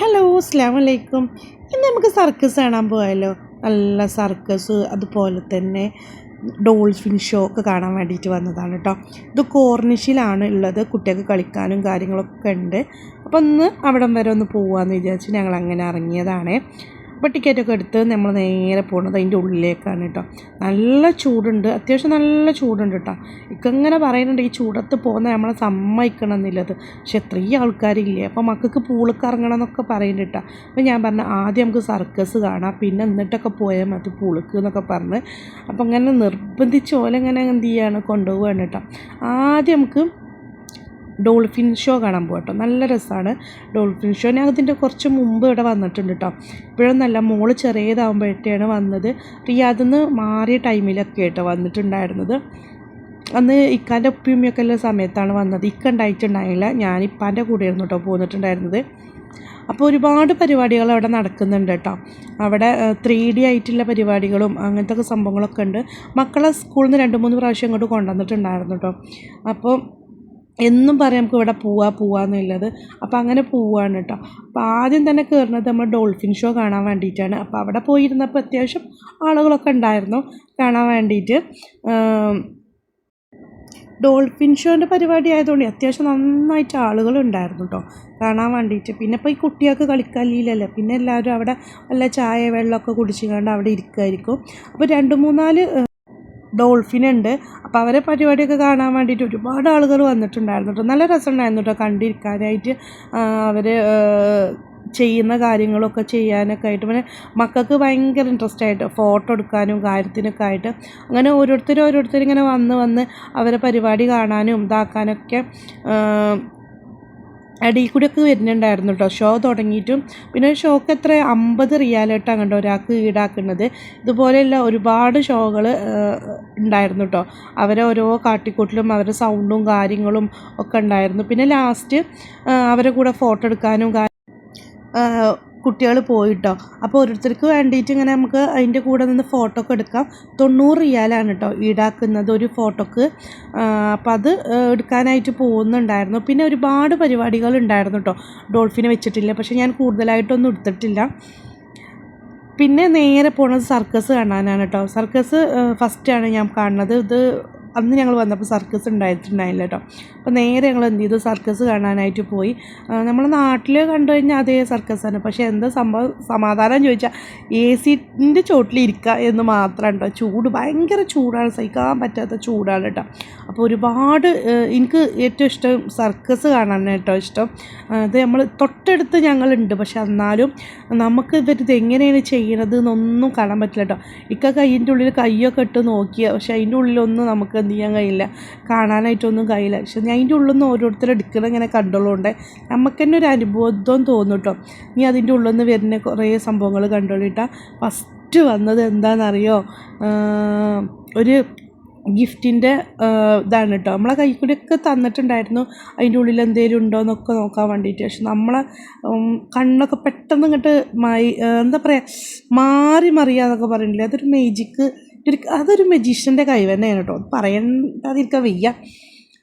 Hello അസ്ലാം വലൈക്കും ഇന്ന് നമുക്ക് സർക്കസ് കാണാൻ പോയാലോ? നല്ല സർക്കസ് അതുപോലെ തന്നെ ഡോൾഫിൻ ഷോ ഒക്കെ കാണാൻ വേണ്ടിയിട്ട് വന്നതാണ് കേട്ടോ ഇത് കോർണിഷിലാണ് ഉള്ളത്. കുട്ടികൾക്ക് കളിക്കാനും കാര്യങ്ങളൊക്കെ ഉണ്ട്. അപ്പോൾ ഒന്ന് അവിടം വരെ ഒന്ന് പോകാമെന്ന് വിചാരിച്ച് ഞങ്ങൾ അങ്ങനെ ഇറങ്ങിയതാണ്. അപ്പോൾ ടിക്കറ്റൊക്കെ എടുത്ത് നമ്മൾ നേരെ പോകുന്നത് അതിന്റെ ഉള്ളിലേക്കാണ് കേട്ടോ. നല്ല ചൂടുണ്ട്. അത്യാവശ്യം നല്ല ചൂടുണ്ട് കേട്ടോ. ഇക്കങ്ങനെ പറയുന്നുണ്ട് ഈ ചൂടത്ത് പോകുന്ന നമ്മളെ സമ്മതിക്കണം എന്നുള്ളത് പക്ഷെ എത്രയും ആൾക്കാരില്ലേ? അപ്പോൾ മക്കൾക്ക് പൂളിക്ക് ഇറങ്ങണം എന്നൊക്കെ പറയുന്നുണ്ട് കേട്ടോ. അപ്പോൾ ഞാൻ പറഞ്ഞു ആദ്യം നമുക്ക് സർക്കസ് കാണാം. പിന്നെ എന്നിട്ടൊക്കെ പോയാൽ മതി പൂളിക്ക് എന്നൊക്കെ പറഞ്ഞ്. അപ്പോൾ അങ്ങനെ നിർബന്ധിച്ച് ഓലെ ഇങ്ങനെ എന്ത് ചെയ്യാണ്? കൊണ്ടുപോവുകയാണ് കേട്ടോ. ആദ്യം നമുക്ക് ഡോൾഫിൻ ഷോ കാണാൻ പോകട്ടോ നല്ല രസമാണ് ഡോൾഫിൻ ഷോ. ഞാൻ അതിന്റെ കുറച്ച് മുമ്പ് ഇവിടെ വന്നിട്ടുണ്ട് കേട്ടോ ഇപ്പോഴൊന്നല്ല മോൾ ചെറിയതാകുമ്പോഴത്തേയാണ് വന്നത്. റിയാദിൽ നിന്ന് മാറിയ ടൈമിലൊക്കെ കേട്ടോ വന്നിട്ടുണ്ടായിരുന്നത്. അന്ന് ഇക്കാന്റെ ഉപ്പിയുമ്മയൊക്കെ ഉള്ള സമയത്താണ് വന്നത്. ഇക്ക ഉണ്ടായിട്ടുണ്ടായില്ല. ഞാൻ ഇപ്പാന്റെ കൂടെയായിരുന്നു കേട്ടോ പോന്നിട്ടുണ്ടായിരുന്നത്. അപ്പോൾ ഒരുപാട് പരിപാടികൾ അവിടെ നടക്കുന്നുണ്ട് കേട്ടോ അവിടെ ത്രീ ഡി ആയിട്ടുള്ള പരിപാടികളും അങ്ങനത്തെ സംഭവങ്ങളൊക്കെ ഉണ്ട്. മക്കളെ സ്കൂളിൽ നിന്ന് രണ്ട് മൂന്ന് പ്രാവശ്യം ഇങ്ങോട്ട് കൊണ്ടുവന്നിട്ടുണ്ടായിരുന്നു കേട്ടോ അപ്പോൾ എന്നും പറയാം നമുക്ക് ഇവിടെ പോവാ പോവാന്നുള്ളത് അപ്പോൾ അങ്ങനെ പോവുകയാണ് കേട്ടോ. അപ്പോൾ ആദ്യം തന്നെ കയറുന്നത് നമ്മൾ ഡോൾഫിൻ ഷോ കാണാൻ വേണ്ടിയിട്ടാണ്. അപ്പോൾ അവിടെ പോയിരുന്നപ്പോൾ അത്യാവശ്യം ആളുകളൊക്കെ ഉണ്ടായിരുന്നു കാണാൻ വേണ്ടിയിട്ട്. ഡോൾഫിൻ ഷോന്റെ പരിപാടി ആയതുകൊണ്ട് അത്യാവശ്യം നന്നായിട്ട് ആളുകൾ ഉണ്ടായിരുന്നു കേട്ടോ കാണാൻ വേണ്ടിയിട്ട്. പിന്നെ ഇപ്പോൾ ഈ കുട്ടികൾക്ക് കളിക്കാനില്ലല്ലോ പിന്നെ എല്ലാവരും അവിടെ വല്ല ചായ വെള്ളമൊക്കെ കുടിച്ച് കണ്ട് അവിടെ ഇരിക്കുമായിരിക്കും അപ്പോൾ രണ്ട് മൂന്നാൽ ഡോൾഫിൻ ഉണ്ട് അപ്പോൾ അവരെ പരിപാടിയൊക്കെ കാണാൻ വേണ്ടിയിട്ട് ഒരുപാട് ആളുകൾ വന്നിട്ടുണ്ടായിരുന്നു കേട്ടോ നല്ല രസമുണ്ടായിരുന്നു കേട്ടോ കണ്ടിരിക്കാനായിട്ട്. അവർ ചെയ്യുന്ന കാര്യങ്ങളൊക്കെ ചെയ്യാനൊക്കെ ആയിട്ട്. പിന്നെ മക്കൾക്ക് ഭയങ്കര ഇൻട്രസ്റ്റ് ആയിട്ട് ഫോട്ടോ എടുക്കാനും കാര്യത്തിനൊക്കെ ആയിട്ട്. അങ്ങനെ ഓരോരുത്തരും ഓരോരുത്തരും ഇങ്ങനെ വന്ന് വന്ന് അവരെ പരിപാടി കാണാനും ഇതാക്കാനൊക്കെ അടിയിൽ കൂടിയൊക്കെ വരുന്നുണ്ടായിരുന്നു കേട്ടോ ഷോ തുടങ്ങിയിട്ടും. പിന്നെ ഷോക്ക് എത്ര? അമ്പത് റിയാലായിട്ടാണ് കണ്ടോ ഒരാൾക്ക് ഈടാക്കുന്നത്. ഇതുപോലെയുള്ള ഒരുപാട് ഷോകൾ ഉണ്ടായിരുന്നു കേട്ടോ അവരെ ഓരോ കാട്ടിക്കൂട്ടിലും അവരുടെ സൗണ്ടും കാര്യങ്ങളും ഒക്കെ ഉണ്ടായിരുന്നു. പിന്നെ ലാസ്റ്റ് അവരെ കൂടെ ഫോട്ടോ എടുക്കാനും കുട്ടികൾ പോയിട്ടോ. അപ്പോൾ ഓരോരുത്തർക്ക് വേണ്ടിയിട്ട് ഇങ്ങനെ നമുക്ക് അതിന്റെ കൂടെ നിന്ന് ഫോട്ടോ ഒക്കെ എടുക്കാം. തൊണ്ണൂറ് റിയാലാണ് കേട്ടോ ഈടാക്കുന്നത് ഒരു ഫോട്ടോക്ക് അപ്പോൾ അത് എടുക്കാനായിട്ട് പോകുന്നുണ്ടായിരുന്നു. പിന്നെ ഒരുപാട് പരിപാടികൾ ഉണ്ടായിരുന്നു കേട്ടോ ഡോൾഫിനെ വെച്ചിട്ടില്ല. പക്ഷേ ഞാൻ കൂടുതലായിട്ടൊന്നും എടുത്തിട്ടില്ല. പിന്നെ നേരെ പോണത് സർക്കസ് കാണാനാണ് കേട്ടോ സർക്കസ് ഫസ്റ്റാണ് ഞാൻ കാണുന്നത്. ഇത് അന്ന് ഞങ്ങൾ വന്നപ്പോൾ സർക്കസ് ഉണ്ടായിട്ടുണ്ടായില്ല കേട്ടോ അപ്പോൾ നേരെ ഞങ്ങൾ എന്ത് ചെയ്തു? സർക്കസ് കാണാനായിട്ട് പോയി. നമ്മൾ നാട്ടിൽ കണ്ടു കഴിഞ്ഞാൽ അതേ സർക്കസാണ് പക്ഷേ എന്താ സംഭവം? സമാധാനം ചോദിച്ചാൽ എ സിന്റെ ചോട്ടിലിരിക്കുക എന്ന് മാത്രം കേട്ടോ ചൂട് ഭയങ്കര ചൂടാണ്. സഹിക്കാൻ പറ്റാത്ത ചൂടാണ് കേട്ടോ അപ്പോൾ ഒരുപാട് എനിക്ക് ഏറ്റവും ഇഷ്ടം സർക്കസ് കാണാനാണ് കേട്ടോ ഇഷ്ടം. അത് നമ്മൾ തൊട്ടടുത്ത് ഞങ്ങളുണ്ട്. പക്ഷെ എന്നാലും നമുക്ക് ഇവരിത് എങ്ങനെയാണ് ചെയ്യണത് എന്നൊന്നും കാണാൻ പറ്റില്ല കേട്ടോ ഇക്ക കയ്യിന്റെ ഉള്ളിൽ കയ്യൊക്കെ ഇട്ട് നോക്കിയ പക്ഷേ അതിന്റെ ഉള്ളിലൊന്നും നമുക്ക് എന്ത് ചെയ്യാൻ കഴിയില്ല കാണാനായിട്ടൊന്നും കഴിയില്ല. പക്ഷെ ഞാൻ അതിന്റെ ഉള്ളിൽ നിന്ന് ഓരോരുത്തർ എടുക്കണം ഇങ്ങനെ കണ്ടോളുണ്ട് നമുക്ക് തന്നെ ഒരു അനുബോധം തോന്നും കേട്ടോ. നീ അതിന്റെ ഉള്ളിൽ നിന്ന് വരുന്ന കുറേ സംഭവങ്ങൾ കണ്ടോളിട്ടാ ഫസ്റ്റ് വന്നത് എന്താണെന്നറിയോ? ഒരു ഗിഫ്റ്റിന്റെ ഇതാണ് കേട്ടോ. നമ്മളെ കൈ കൂടിയൊക്കെ തന്നിട്ടുണ്ടായിരുന്നു. അതിന്റെ ഉള്ളിൽ എന്തെങ്കിലും ഉണ്ടോ എന്നൊക്കെ നോക്കാൻ വേണ്ടിയിട്ട്. പക്ഷെ നമ്മളെ കണ്ണൊക്കെ പെട്ടെന്ന് ഇങ്ങോട്ട് മായി എന്താ പറയുക മാറി മറിയാന്നൊക്കെ പറയുന്നില്ലേ അതൊരു മേജിക്ക് അതൊരു മെജീഷ്യന്റെ കഴിവ് തന്നെയാണ് കേട്ടോ. പറയേണ്ടതിരിക്കാൻ വയ്യ.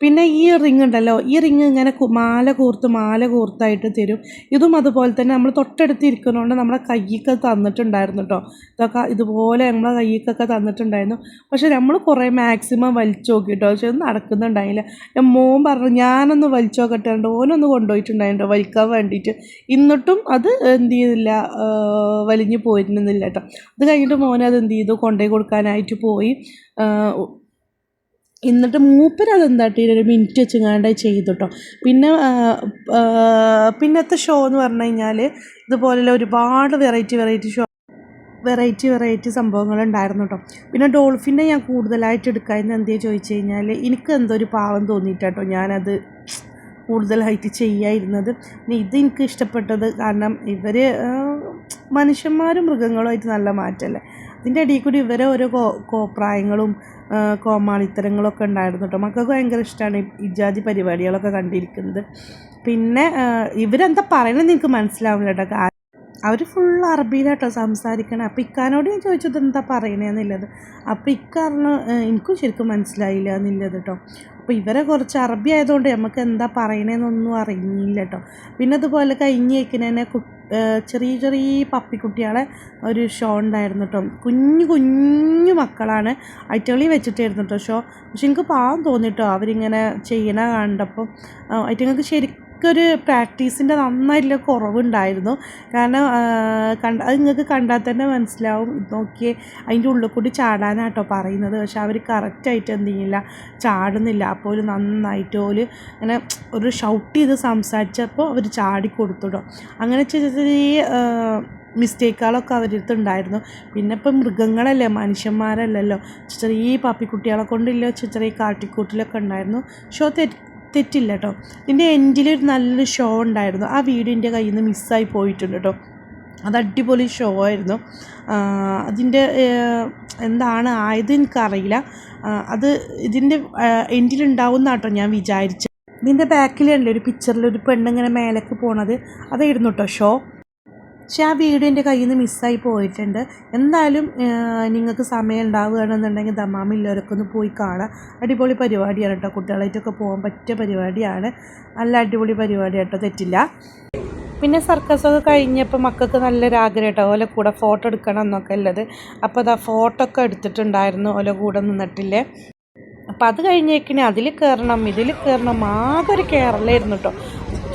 പിന്നെ ഈ റിങ് ഉണ്ടല്ലോ ഈ റിങ് ഇങ്ങനെ മാല കൂർത്ത് മാല കൂർത്തായിട്ട് തരും. ഇതും അതുപോലെ തന്നെ നമ്മൾ തൊട്ടടുത്ത് ഇരിക്കുന്നതുകൊണ്ട് നമ്മളെ കയ്യൊക്കെ തന്നിട്ടുണ്ടായിരുന്നു കേട്ടോ ഇതൊക്കെ ഇതുപോലെ നമ്മളെ കയ്യൊക്കെ തന്നിട്ടുണ്ടായിരുന്നു. പക്ഷേ നമ്മൾ കുറേ മാക്സിമം വലിച്ചു നോക്കി കേട്ടോ പക്ഷെ ഒന്നും നടക്കുന്നുണ്ടായില്ല. മോൻ പറഞ്ഞു ഞാനൊന്ന് വലിച്ചു നോക്കട്ടെ ഓനൊന്ന് കൊണ്ടുപോയിട്ടുണ്ടായിരുന്നു വലിക്കാൻ വേണ്ടിയിട്ട്. എന്നിട്ടും അത് എന്ത് ചെയ്തില്ല വലിഞ്ഞു പോയിരുന്നില്ല കേട്ടോ അത് കഴിഞ്ഞിട്ട് മോനെ അത് എന്ത് ചെയ്തു കൊണ്ടുപോയി കൊടുക്കാനായിട്ട് പോയി. എന്നിട്ട് മൂപ്പര് അതെന്താട്ടി ഒരു മിനിറ്റ് വെച്ചങ്ങാണ്ട് ചെയ്തു കേട്ടോ പിന്നെ പിന്നത്തെ ഷോ എന്ന് പറഞ്ഞു കഴിഞ്ഞാൽ ഇതുപോലെയുള്ള ഒരുപാട് variety variety show variety variety സംഭവങ്ങൾ ഉണ്ടായിരുന്നു കേട്ടോ പിന്നെ ഡോൾഫിനെ ഞാൻ കൂടുതലായിട്ട് എടുക്കാമെന്ന് എന്തേ ചോദിച്ചു കഴിഞ്ഞാൽ എനിക്ക് എന്തോ ഒരു പാവം തോന്നിയിട്ടോ ഞാനത് കൂടുതലായിട്ട് ചെയ്യായിരുന്നത്. പിന്നെ ഇത് എനിക്ക് ഇഷ്ടപ്പെട്ടത് കാരണം ഇവർ മനുഷ്യന്മാരും മൃഗങ്ങളുമായിട്ട് നല്ല മാറ്റമല്ലേ ഇതിന്റെ ഇടയിൽ കൂടി ഇവരെ ഓരോ കോ കോപ്രായങ്ങളും കോമാളിത്തരങ്ങളൊക്കെ ഉണ്ടായിരുന്നു കേട്ടോ. മക്കൾക്ക് ഭയങ്കര ഇഷ്ടമാണ് ഇജാതി പരിപാടികളൊക്കെ കണ്ടിരിക്കുന്നത്. പിന്നെ ഇവരെന്താ പറയണമെന്ന് എനിക്ക് മനസ്സിലാവില്ല കേട്ടോ. അവർ ഫുൾ അറബിയിലാട്ടോ സംസാരിക്കണേ. അപ്പോൾ ഇക്കാനോട് ഞാൻ ചോദിച്ചത് എന്താ പറയണേന്നുള്ളത് അപ്പോൾ ഇക്കാറിന് എനിക്കും ശരിക്കും മനസ്സിലായില്ല എന്നുള്ളത് കേട്ടോ. അപ്പോൾ ഇവരെ കുറച്ച് അറബി ആയതുകൊണ്ട് നമുക്ക് എന്താ പറയണേന്നൊന്നും അറിയില്ല കേട്ടോ. പിന്നെ അതുപോലെ കഴിഞ്ഞ് വയ്ക്കുന്നതന്നെ ഏഹ് ചെറിയ ചെറിയ പപ്പിക്കുട്ടികളെ ഒരു ഷോ ഉണ്ടായിരുന്നു കേട്ടോ. കുഞ്ഞു കുഞ്ഞു മക്കളാണ് ഐറ്റങ്ങളി വെച്ചിട്ടായിരുന്നു കേട്ടോ ഷോ. പക്ഷെ എനിക്ക് പാവം തോന്നിട്ടോ അവരിങ്ങനെ ചെയ്യണ കണ്ടപ്പോൾ. ഐറ്റങ്ങൾക്ക് ശരിക്കും ഒരു പ്രാക്ടീസിന്റെ നന്നായിട്ടുള്ള കുറവുണ്ടായിരുന്നു. കാരണം കണ്ട അത് നിങ്ങൾക്ക് കണ്ടാൽ തന്നെ മനസ്സിലാവും. നോക്കിയേ അതിന്റെ ഉള്ളിൽ കൂടി ചാടാനാട്ടോ പറയുന്നത്. പക്ഷെ അവർ കറക്റ്റായിട്ട് എന്ത് ചെയ്യില്ല ചാടുന്നില്ല. അപ്പോൾ ഒരു നന്നായിട്ട് ഓൽ അങ്ങനെ ഒരു ഷൗട്ട് ചെയ്ത് സംസാരിച്ചപ്പോൾ അവർ ചാടി അങ്ങനെ ചെറിയ മിസ്റ്റേക്കുകളൊക്കെ അവരടുത്ത് ഉണ്ടായിരുന്നു. പിന്നെ ഇപ്പം മൃഗങ്ങളല്ലേ മനുഷ്യന്മാരല്ലല്ലോ. ചെറിയ പപ്പിക്കുട്ടികളെ കൊണ്ടില്ല ചെറിയ കാട്ടിക്കൂട്ടിലൊക്കെ ഉണ്ടായിരുന്നു. ഷോ തെറ്റില്ല കേട്ടോ ഇതിന്റെ ഒരു നല്ലൊരു ഷോ ഉണ്ടായിരുന്നു. ആ വീഡിയോ എന്റെ കയ്യിൽ നിന്ന് മിസ്സായി പോയിട്ടുണ്ട് കേട്ടോ അത് അടിപൊളി ഷോ ആയിരുന്നു. അതിന്റെ എന്താണ് ആയത് എനിക്കറിയില്ല. അത് ഇതിന്റെ എൻഡിലുണ്ടാവും കേട്ടോ ഞാൻ വിചാരിച്ചത് ഇതിന്റെ ബാക്കിലുണ്ട് ഒരു പിക്ചറിൽ ഒരു പെണ്ണിങ്ങനെ മേലേക്ക് പോണത്. അതായിരുന്നു കേട്ടോ ഷോ പക്ഷെ ആ വീഡിയോ എന്റെ കയ്യിൽ നിന്ന് മിസ്സായി പോയിട്ടുണ്ട്. എന്തായാലും നിങ്ങൾക്ക് സമയം ഉണ്ടാവുകയാണെന്നുണ്ടെങ്കിൽ ദമാമില്ലവരൊക്കെ ഒന്ന് പോയി കാണാം. അടിപൊളി പരിപാടിയാണ് കേട്ടോ. കുട്ടികളായിട്ടൊക്കെ പോകാൻ പറ്റിയ പരിപാടിയാണ്. നല്ല അടിപൊളി പരിപാടി കേട്ടോ. തെറ്റില്ല. പിന്നെ സർക്കസൊക്കെ കഴിഞ്ഞപ്പോൾ മക്കൾക്ക് നല്ലൊരു ആഗ്രഹം കേട്ടോ. ഓലെ കൂടെ ഫോട്ടോ എടുക്കണം എന്നൊക്കെ ഉള്ളത്. അപ്പോൾ അതാ ഫോട്ടോ ഒക്കെ എടുത്തിട്ടുണ്ടായിരുന്നു. ഓലെ കൂടെ നിന്നിട്ടില്ലേ? അപ്പം അത് കഴിഞ്ഞേക്കിനെ അതിൽ കയറണം ഇതിൽ കയറണം. ആകെ ഒരു കേരളമായിരുന്നു കേട്ടോ.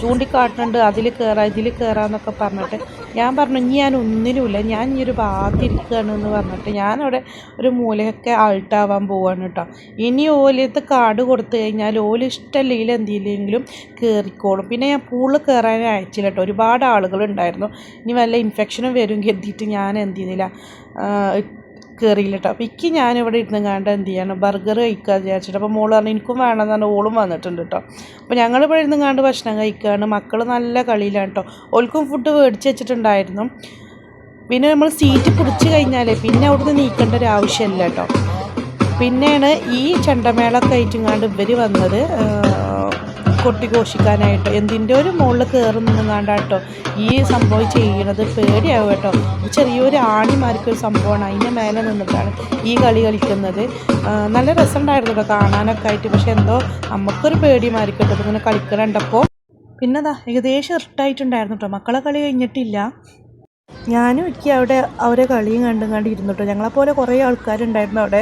ചൂണ്ടിക്കാട്ടുന്നുണ്ട് അതിൽ കയറാം ഇതിൽ കയറാമെന്നൊക്കെ പറഞ്ഞിട്ട്. ഞാൻ പറഞ്ഞു ഇനി ഞാൻ ഒന്നിനുമില്ല ഞാൻ ഇനി ഒരു ഭാഗത്തിരിക്കുകയാണ് എന്ന് പറഞ്ഞിട്ട് ഞാനവിടെ ഒരു മൂലയൊക്കെ ആൾട്ടാവാൻ പോവാണ് കേട്ടോ. ഇനി ഓലത്ത് കാട് കൊടുത്തു കഴിഞ്ഞാൽ ഓൽ ഇഷ്ടമല്ലെങ്കിൽ എന്തെങ്കിലും കയറിക്കോളും പിന്നെ ഞാൻ പൂൾ കയറാൻ അയച്ചില്ല കേട്ടോ. ഒരുപാട് ആളുകളുണ്ടായിരുന്നു. ഇനി വല്ല ഇൻഫെക്ഷനും വരും കരുതിയിട്ട് ഞാൻ എന്ത് ചെയ്തില്ല കയറിയില്ല കേട്ടോ അപ്പോൾ ഇക്ക് ഞാനിവിടെ ഇരുന്ന് കണ്ട് എന്ത് ചെയ്യാണ്? ബർഗർ കഴിക്കുക വിചാരിച്ചിട്ട്. അപ്പോൾ മോൾ പറഞ്ഞു എനിക്കും വേണമെന്ന് പറഞ്ഞാൽ ഓളും വന്നിട്ടുണ്ട് കേട്ടോ അപ്പോൾ ഞങ്ങളിവിടെ ഇരുന്ന് കണ്ട് ഭക്ഷണം കഴിക്കുകയാണ് മക്കൾ നല്ല കളിയിലാണ് കേട്ടോ ഓൾക്കും ഫുഡ് മേടിച്ച് വെച്ചിട്ടുണ്ടായിരുന്നു. പിന്നെ നമ്മൾ സീറ്റ് പിടിച്ച് കഴിഞ്ഞാലേ പിന്നെ അവിടുന്ന് നീക്കേണ്ട ഒരു ആവശ്യമില്ല കേട്ടോ പിന്നെയാണ് ഈ ചെണ്ടമേളൊക്കെ കണ്ട് ഇവർ വന്നത്. കൊട്ടിഘോഷിക്കാനായിട്ട് എന്തിന്റെ ഒരു മുകളിൽ കയറുന്നു കണ്ടാട്ടോ ഈ സംഭവം ചെയ്യണത് പേടിയാവും കേട്ടോ. ചെറിയൊരു ആണിമാർക്കൊരു സംഭവമാണ് അതിന്റെ മേലെ നിന്നിട്ടാണ് ഈ കളി കളിക്കുന്നത്. നല്ല രസമുണ്ടായിരുന്നു കേട്ടോ കാണാനൊക്കെ ആയിട്ട്. പക്ഷെ എന്തോ നമുക്കൊരു പേടിമാരിക്കട്ടോ ഇങ്ങനെ കളിക്കണുണ്ടപ്പോൾ പിന്നെ ദാ ഏകദേശം ഇഷ്ടമായിട്ടുണ്ടായിരുന്നു കേട്ടോ. മക്കളെ കളി കഴിഞ്ഞിട്ടില്ല. ഞാനും എനിക്ക് അവിടെ അവരെ കളിയും കണ്ടും കണ്ടിരുന്നു കേട്ടോ. ഞങ്ങളെപ്പോലെ കുറേ ആൾക്കാരുണ്ടായിരുന്നു അവിടെ.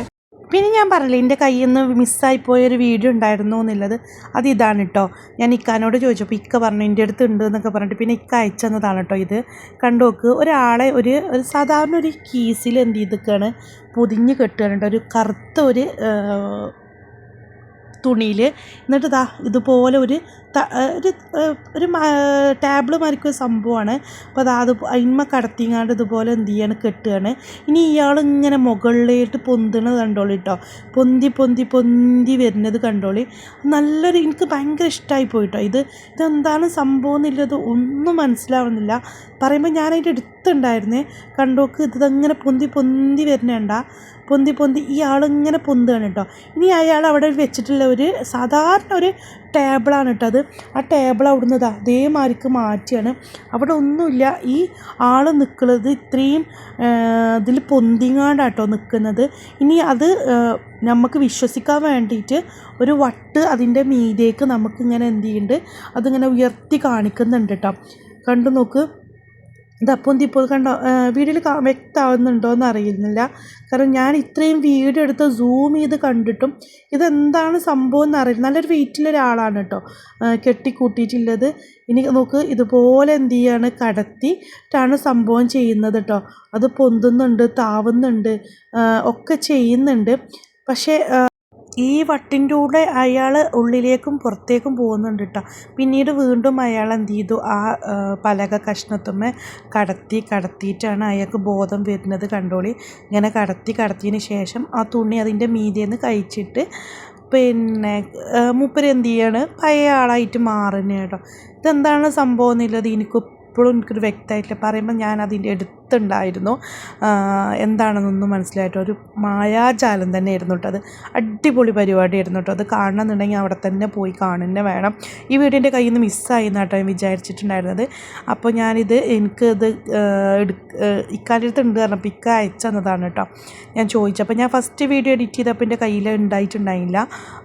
പിന്നെ ഞാൻ പറഞ്ഞില്ലേ എന്റെ കയ്യിൽ നിന്ന് മിസ്സായി പോയൊരു വീഡിയോ ഉണ്ടായിരുന്നു എന്നുള്ളത്. അത് ഇതാണ് കേട്ടോ ഞാൻ ഇക്കാനോട് ചോദിച്ചപ്പോൾ ഇക്ക പറഞ്ഞു എന്റെ അടുത്ത് ഉണ്ട് എന്നൊക്കെ പറഞ്ഞിട്ട് പിന്നെ ഇക്ക അയച്ചെന്നതാണ് കേട്ടോ ഇത്. കണ്ടു നോക്ക് ഒരാളെ ഒരു ഒരു സാധാരണ ഒരു കീസിൽ എന്ത് ചെയ്തിക്കാണ് പൊതിഞ്ഞ് കെട്ടുകയാണ് കേട്ടോ ഒരു കറുത്ത ഒരു തുണിയിൽ എന്നിട്ട് ദാ ഇതുപോലെ ഒരു ഒരു ടാബിൾ ഒരു മാറിക്കൊരു സംഭവമാണ്. അപ്പോൾ അത് അത് അതിന്മ കടത്തിങ്ങാണ്ട് ഇതുപോലെ എന്ത് ചെയ്യാണ് കെട്ടുകയാണ്. ഇനി ഇയാൾ ഇങ്ങനെ മുകളിലേട്ട് പൊന്തുന്നത് കണ്ടോളി കേട്ടോ പൊന്തി പൊന്തി പൊന്തി വരുന്നത് കണ്ടോളി. നല്ലൊരു എനിക്ക് ഭയങ്കര ഇഷ്ടമായി പോയിട്ടോ ഇത് ഇതെന്താണ് സംഭവം എന്നുള്ളത് ഒന്നും മനസ്സിലാവുന്നില്ല. പറയുമ്പോൾ ഞാനതിന്റെ അടുത്തുണ്ടായിരുന്നേ. കണ്ടോക്ക് ഇതങ്ങനെ പൊന്തി പൊന്തി വരുന്നുണ്ട പൊന്തി പൊന്തി ഈ ആളിങ്ങനെ പൊന്തുകയാണ് കേട്ടോ. ഇനി അയാൾ അവിടെ വെച്ചിട്ടുള്ള ഒരു സാധാരണ ഒരു ടേബിളാണ് കേട്ടോ അത്. ആ ടേബിൾ അവിടുന്ന് ഇതാ അതേമാതിരിക്ക് മാറ്റിയാണ്. അവിടെ ഒന്നുമില്ല. ഈ ആൾ നിൽക്കുന്നത് ഇത്രയും ഇതിൽ പൊന്തിങ്ങാണ്ടാട്ടോ നിൽക്കുന്നത്. ഇനി അത് നമുക്ക് വിശ്വസിക്കാൻ വേണ്ടിയിട്ട് ഒരു വട്ട് അതിന്റെ മീതേക്ക് നമുക്കിങ്ങനെ എന്ത് ചെയ്യുന്നുണ്ട് അതിങ്ങനെ ഉയർത്തി കാണിക്കുന്നുണ്ട് കേട്ടോ. കണ്ടു നോക്ക്. ഇത് പൊന്തി ഇപ്പോൾ കണ്ടോ വീഡിയോയിൽ വ്യക്തമാവുന്നുണ്ടോ എന്ന് അറിയുന്നില്ല. കാരണം ഞാൻ ഇത്രയും വീഡിയോ എടുത്ത് സൂം ചെയ്ത് കണ്ടിട്ടും ഇതെന്താണ് സംഭവം എന്ന് അറിയില്ല. നല്ലൊരു വെയിറ്റിലൊരാളാണ് കേട്ടോ കെട്ടിക്കൂട്ടിയിട്ടുള്ളത്. ഇനി നോക്ക് ഇതുപോലെ എന്ത് ചെയ്യാണ് കടത്തിയിട്ടാണ് സംഭവം ചെയ്യുന്നത് കേട്ടോ. അത് പൊന്തുന്നുണ്ട് താവുന്നുണ്ട് ഒക്കെ ചെയ്യുന്നുണ്ട്. പക്ഷേ ഈ വട്ടിന്റെ കൂടെ അയാൾ ഉള്ളിലേക്കും പുറത്തേക്കും പോകുന്നുണ്ട് കേട്ടോ പിന്നീട് വീണ്ടും അയാൾ എന്ത് ചെയ്തു? ആ പലക കഷ്ണത്തുമ്മേ കടത്തി കടത്തിയിട്ടാണ് അയാൾക്ക് ബോധം വരുന്നത് കണ്ടോളി. ഇങ്ങനെ കടത്തി കടത്തിയതിന് ശേഷം ആ തുണി അതിന്റെ മീതിയെന്ന് കഴിച്ചിട്ട് പിന്നെ മൂപ്പര് എന്ത് ചെയ്യാണ്? പഴയ ആളായിട്ട് മാറുന്നത് കേട്ടോ ഇതെന്താണ് സംഭവം എന്നുള്ളത് എനിക്ക് ഇപ്പോഴും എനിക്കൊരു വ്യക്തമായിട്ടില്ല. പറയുമ്പോൾ ഞാൻ അതിന്റെ അടുത്തുണ്ടായിരുന്നു ആ, എന്താണെന്നൊന്നും മനസ്സിലായിട്ട് ഒരു മായാജാലം തന്നെ ആയിരുന്നു കേട്ടോ അത്. അടിപൊളി പരിപാടി ആയിരുന്നു കേട്ടോ അത്. കാണണമെന്നുണ്ടെങ്കിൽ അവിടെ തന്നെ പോയി കാണുന്നേ വേണം. ഈ വീഡിയോന്റെ കയ്യിൽ നിന്ന് മിസ്സായി എന്നാട്ടോ ഞാൻ വിചാരിച്ചിട്ടുണ്ടായിരുന്നത്. അപ്പോൾ ഞാനിത് എനിക്കത് ഇക്കാലത്ത് ഉണ്ട് പറഞ്ഞപ്പോൾ ഇക്ക അയച്ചെന്നതാണ് കേട്ടോ. ഞാൻ ചോദിച്ചപ്പോൾ ഞാൻ ഫസ്റ്റ് വീഡിയോ എഡിറ്റ് ചെയ്തപ്പോൾ എന്റെ കയ്യിൽ ഉണ്ടായിട്ടുണ്ടായില്ല.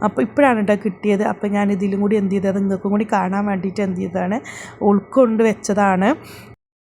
അപ്പോൾ ഇപ്പോഴാണ് കേട്ടോ കിട്ടിയത്. അപ്പോൾ ഞാൻ ഇതിലും കൂടി എന്ത് ചെയ്തത്? നിങ്ങൾക്കും കൂടി കാണാൻ വേണ്ടിയിട്ട് എന്ത് ചെയ്തതാണ്? ഉൾക്കൊണ്ട് വെച്ചതാണ്.